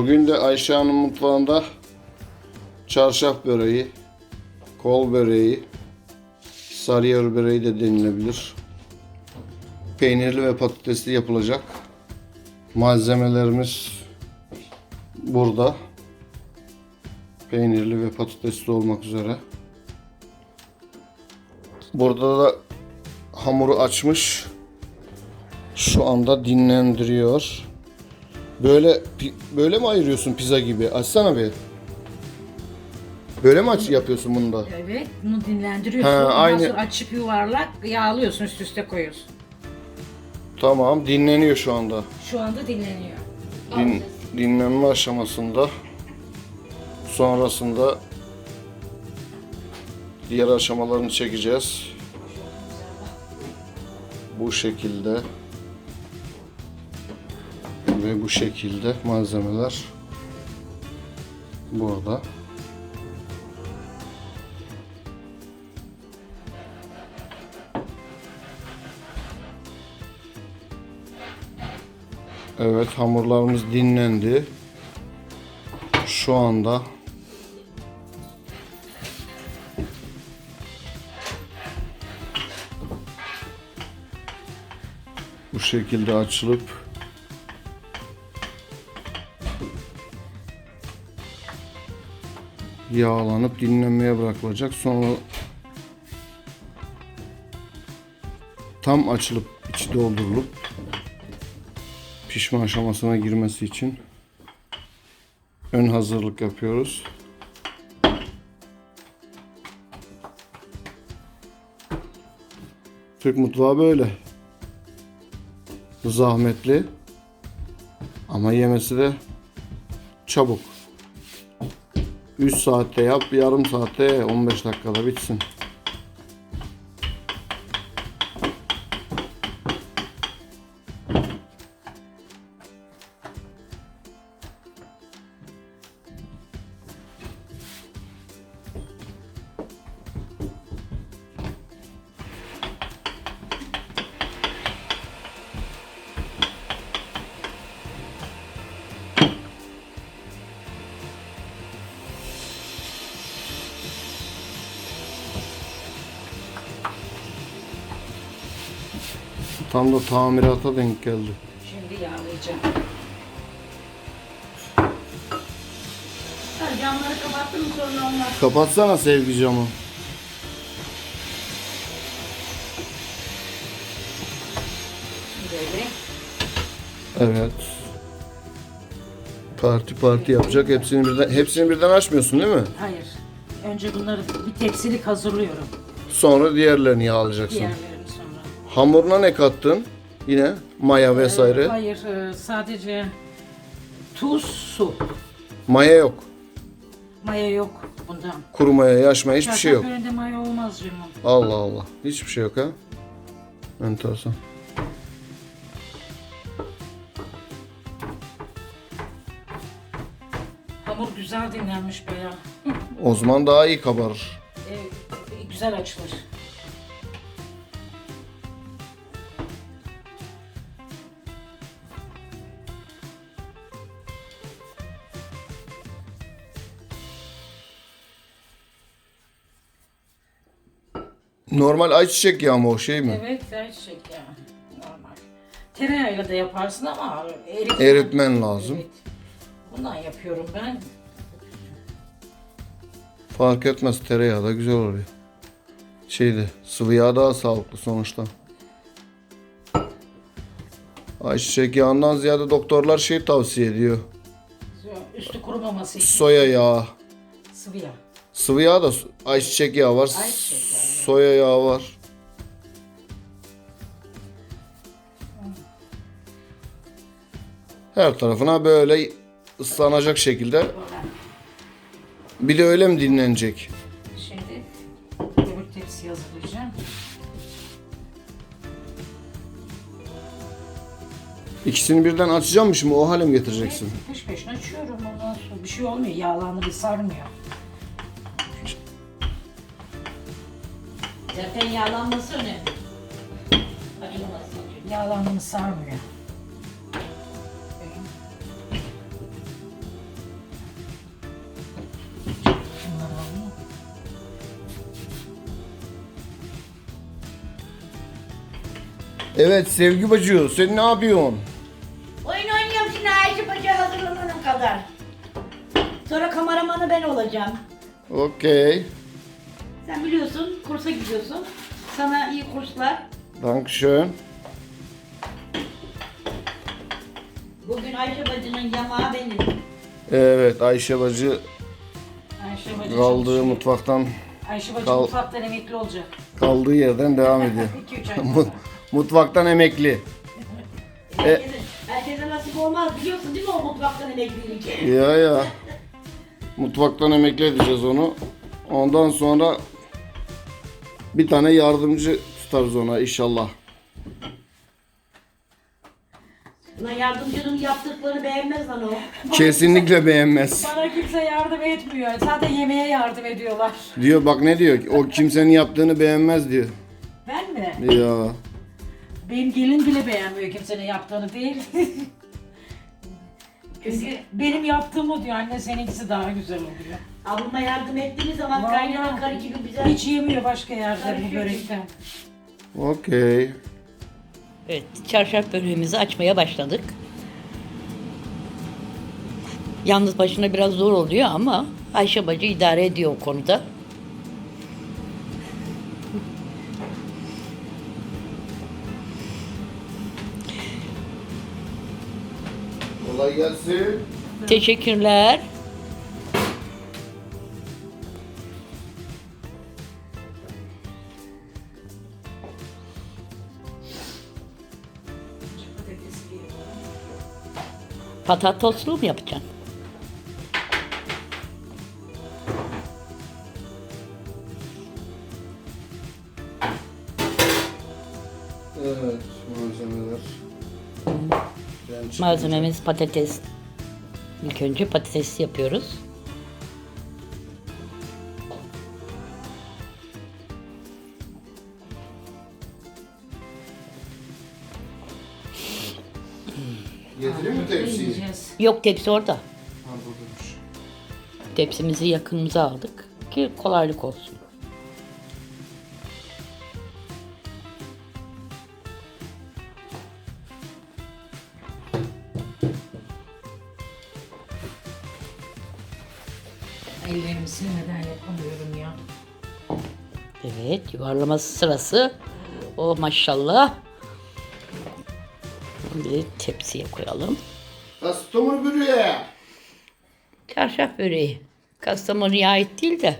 Bugün de Ayşe Hanım mutfağında çarşaf böreği, kol böreği, sarıyer böreği de denilebilir. Peynirli ve patatesli yapılacak. Malzemelerimiz burada. Peynirli ve patatesli olmak üzere. Burada da hamuru açmış. Şu anda dinlendiriyor. Böyle böyle mi ayırıyorsun pizza gibi? Açsana bir. Böyle mi aç yapıyorsun bunu da? Evet, bunu dinlendiriyorsun. Ha, Ondan aynı- sonra açıp yuvarlak yağlıyorsun, üst üste koyuyorsun. Tamam, dinleniyor şu anda. Şu anda dinleniyor. Din, dinlenme aşamasında. Sonrasında diğer aşamalarını çekeceğiz. Bu şekilde ve bu şekilde malzemeler burada. Evet hamurlarımız dinlendi. Şu anda bu şekilde açılıp yağlanıp dinlenmeye bırakılacak. Sonra tam açılıp içi doldurulup pişme aşamasına girmesi için ön hazırlık yapıyoruz. Türk mutfağı böyle. Zahmetli ama yemesi de çabuk. 3 saatte yap, yarım saatte ye, 15 dakikada bitsin. Tam da tamirata denk geldi. Şimdi yağlayacağım. Ha, camları kapattım sonra onlar. Kapatsana sevgi camı. Böyle. Evet. Parti parti yapacak. Hepsini birden hepsini birden açmıyorsun değil mi? Hayır. Önce bunları bir tepsilik hazırlıyorum. Sonra diğerlerini yağlayacaksın. Diğerlerini sonra. Hamuruna ne kattın? Yine maya vesaire. Hayır, e, sadece tuz, su. Maya yok. Maya yok bundan. Kuru maya, yaş maya hiçbir şey yok. Çarşaf böreğinde maya olmaz Cemil. Allah Allah. Hiçbir şey yok ha. Enteresan. Hamur güzel dinlenmiş bayağı. O zaman daha iyi kabarır. E, güzel açılır. Normal ayçiçek yağı mı o şey mi? Evet, ayçiçek ya. Normal. Tereyağıyla da yaparsın ama erit. Eritmen lazım. Evet. Bundan yapıyorum ben. Fark etmez tereyağı da güzel oluyor. Şeyde sıvı yağ daha sağlıklı sonuçta. Ayçiçek yağından ziyade doktorlar şey tavsiye ediyor. Üstü kurumaması için Soya yağı. sıvı yağ. Sıvı yağ da ayçiçek yağı var. Ayçiçek yağı. Soya yağı var. Her tarafına böyle ıslanacak şekilde. Bir de öyle mi dinlenecek? Şimdi öbür tepsi hazırlayacağım. İkisini birden açacağım mı şimdi o hale mi getireceksin? Peş peşine açıyorum ondan sonra bir şey olmuyor. Yağlandı bir sarmıyor. Zaten yağlanması önemli. Acılaması. Sarmıyor. Var mı? Evet Sevgi Bacı sen ne yapıyorsun? Oyun oynuyorum şimdi Ayşe Paşa hazırlanana kadar. Sonra kameramanı ben olacağım. Okey. Sen biliyorsun kursa gidiyorsun. Sana iyi kurslar. Dankeschön. Bugün Ayşe Bacı'nın yamağı benim. Evet Ayşe bacı Ayşe bacı kaldığı çalışıyor. mutfaktan Ayşe bacı kal- mutfaktan emekli olacak. kaldığı yerden devam ediyor. 2-3 ay Mut- mutfaktan emekli. Herkese, herkese nasip olmaz biliyorsun değil mi o mutfaktan emeklilik? Ya ya. Mutfaktan emekli edeceğiz onu. Ondan sonra bir tane yardımcı tutarız ona inşallah. Ulan yardımcının yaptıklarını beğenmez lan o. Kesinlikle beğenmez. Bana kimse yardım etmiyor. Sadece yemeğe yardım ediyorlar. Diyor bak ne diyor? O kimsenin yaptığını beğenmez diyor. Ben mi? Ya. Benim gelin bile beğenmiyor kimsenin yaptığını değil. Çünkü benim yaptığım o diyor. Anne seninkisi daha güzel oluyor. Ablama yardım ettiğiniz zaman Vallahi. kaynana karı gibi güzel. Hiç yemiyor başka yerde bu börekten. Okey. Evet, çarşaf böreğimizi açmaya başladık. Yalnız başına biraz zor oluyor ama Ayşe bacı idare ediyor o konuda. Kolay gelsin. Teşekkürler. Patatoslu mu yapacaksın? Evet malzemeler. Ben çıkınca- Malzememiz patates. İlk önce patates yapıyoruz. Yok tepsi orada. Ha buradaymış. Tepsimizi yakınımıza aldık ki kolaylık olsun. Ellerimi silmeden yapamıyorum ya. Evet, yuvarlaması sırası. Oh maşallah. Bir tepsiye koyalım. Kastamonu bürüye. Çarşaf böreği. Kastamonu'ya ait değil de.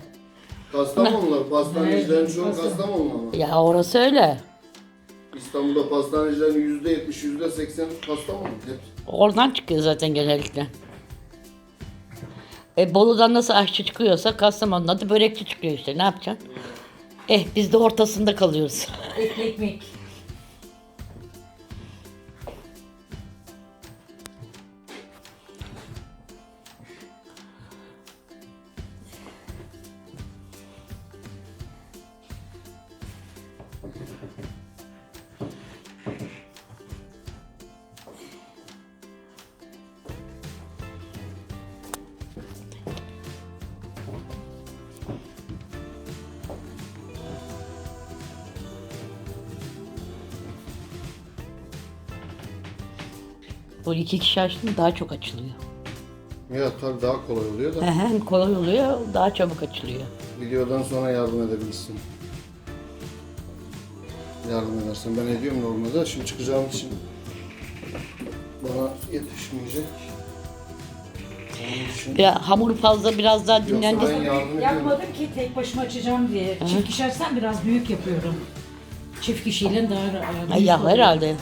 Kastamonular, pastanecilerin çoğu Kastamonular mı? Ya orası öyle. İstanbul'da pastanecilerin yüzde yetmiş, yüzde seksen Kastamonu. Hep. Oradan çıkıyor zaten genellikle. E, Bolu'dan nasıl aşçı çıkıyorsa Kastamonu'da da börekçi çıkıyor işte. Ne yapacaksın? Eh biz de ortasında kalıyoruz. Ekmek. Bu iki kişi açtığında daha çok açılıyor. Ya tabii daha kolay oluyor da Hem kolay oluyor, daha çabuk açılıyor. videodan sonra yardım edebilirsin. Yardım edersen. Ben ediyorum normalde. Şimdi çıkacağım için bana yetişmeyecek. Ya hamur fazla biraz daha yoksa dinlendi. ben yardım ediyorum. Yapmadım ki tek başıma açacağım diye. Çift kişi açsam biraz büyük yapıyorum. Çift kişiyle daha büyük ya oluyor. herhalde.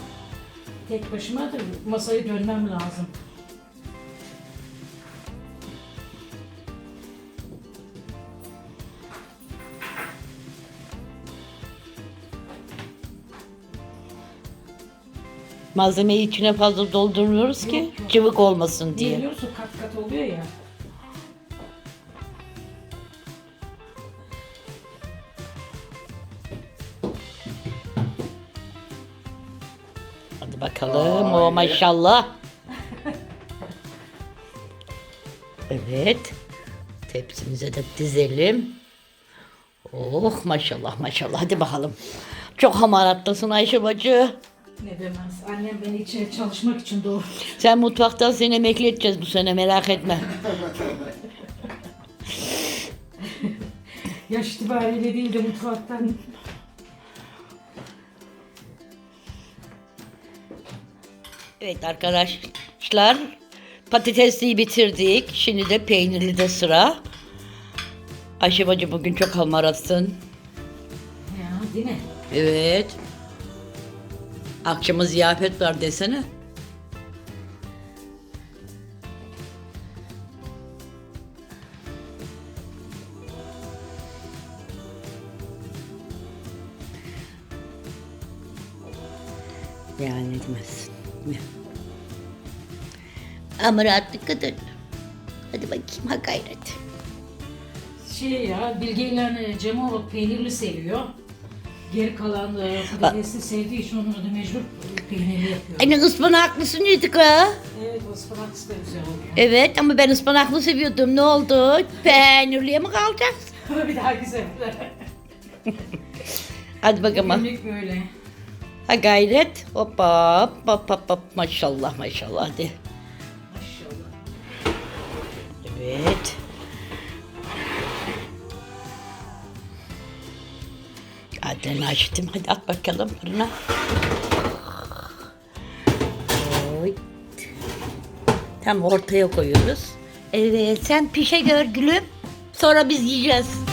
Tek başıma da masayı dönmem lazım. Malzemeyi içine fazla doldurmuyoruz ki Yok, yok. cıvık olmasın diye. musun? Kat kat oluyor ya. Hadi bakalım. Vay O maşallah. Evet. Tepsimize de dizelim. Oh maşallah maşallah. Hadi bakalım. Çok hamaratlasın Ayşe bacı. Ne demez. Annem beni içeri çalışmak için doğurdu. Sen mutfaktan seni emekli edeceğiz bu sene merak etme. Yaş itibariyle değil de mutfaktan. Evet arkadaşlar patatesliyi bitirdik. Şimdi de peynirli de sıra. Ayşe bacı bugün çok hamarasın. Ya değil mi? Evet. Akşama ziyafet var desene. Yani demezsin. Ne? Amaratlı kadın. Hadi bakayım ha gayret. Şey ya Bilge ile Cemo peynirli seviyor. Geri kalan e, patatesli sevdiği için onları da mecbur peynirli yapıyor. Anne ıspanaklısın yedik ha. Evet ıspanaklısı da güzel oluyor. Evet ama ben ıspanaklı seviyordum. Ne oldu? Peynirliye mi kalacağız? bir daha güzel. Hadi bakalım. Günlük böyle. Ha gayret. Hoppa hop hop. Maşallah maşallah hadi. Maşallah. Evet. Adını açtım. Hadi at bakalım fırına. Oy. Tam ortaya koyuyoruz. Evet sen pişe gör gülüm. Sonra biz yiyeceğiz.